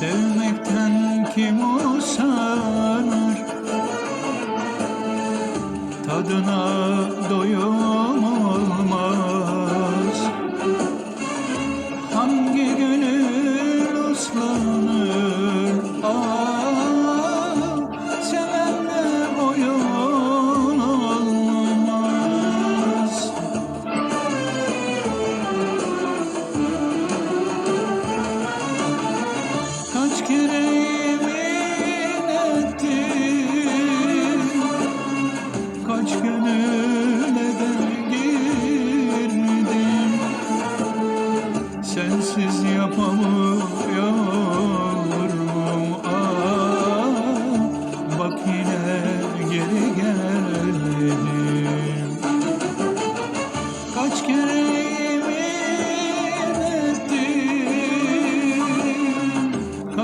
Sevmekten kim usanır Tadına doyum olmaz Hangi gönül uslanır ah. aşk yüreği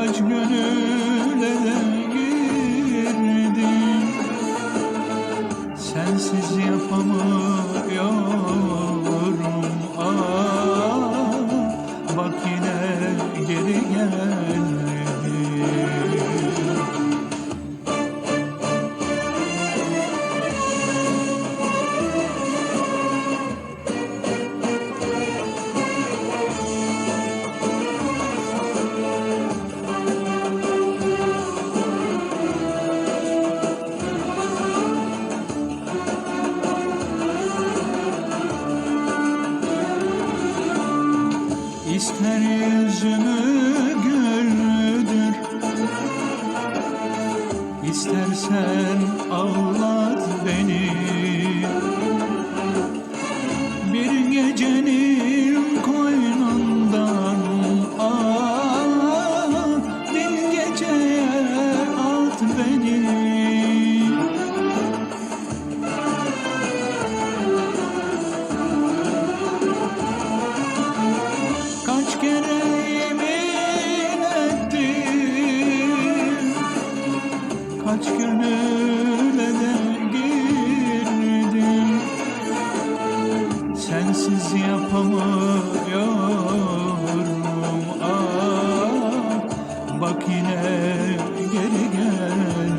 aç gönülleden girdim. Sensiz yapamam. Isterim canım gönüle de girdim Sensiz yapamıyorum. Ah Bak yine geri geldim.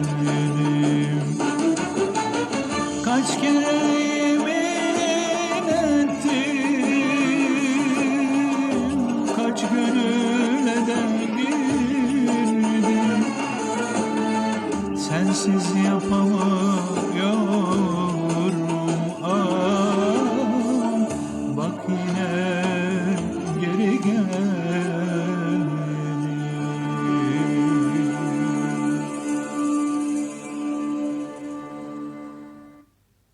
Kaç kere